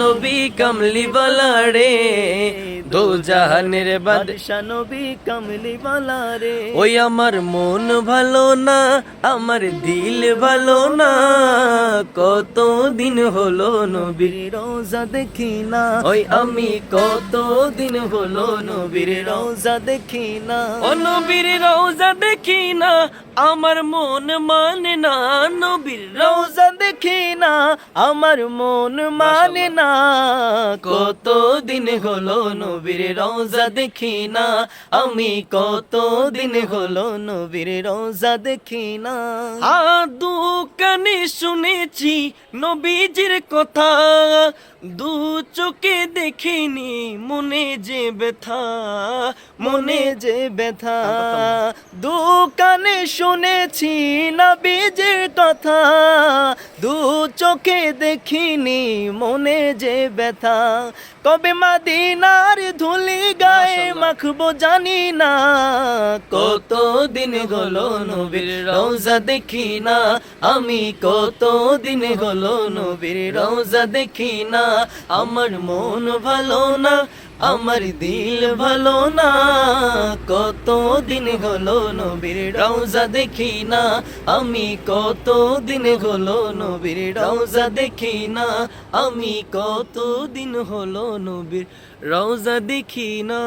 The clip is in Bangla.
নবী কামলি রে দো জাহানের বাদ বাদশা নবী কামলি বালা রে ওই আমার মন ভালো না আমার দিল ভালো না কত দিন হলো নবীর বীর রোজা দেখি না। ওই আমি কত দিন হলো নবীর বীর রোজা দেখি না। ও নবীর রোজা দেখি না আমার মন মানে না নবীর রোজা দেখি না আমার মন মানে না। কত দিন হলো নবীর রোজা দেখি না আমি কত দিন হলো নবীর রোজা দেখি না। আদু কানে শুনেছি নবীজির কথা দু চোখে দেখিনি মনে যে ব্যথা মনে যে ব্যথা। দোকানে শুনেছি না বীজের কথা দু চোখে দেখিনি মনে যে ব্যথা। কবে মাদিনার ধুলি গায়ে মাখবো জানি না। কত দিন হলো নবীর রোজা দেখি না। আমি কত দিন হলো নবীর রোজা দেখি না। আমার মন ভালো না আমার দিল ভালো না। কত দিন হলো নবীর রওজা দেখি না? আমি কত দিন হলো নবীর রওজা দেখি না? আমি কত দিন হলো নবীর রওজা দেখি না?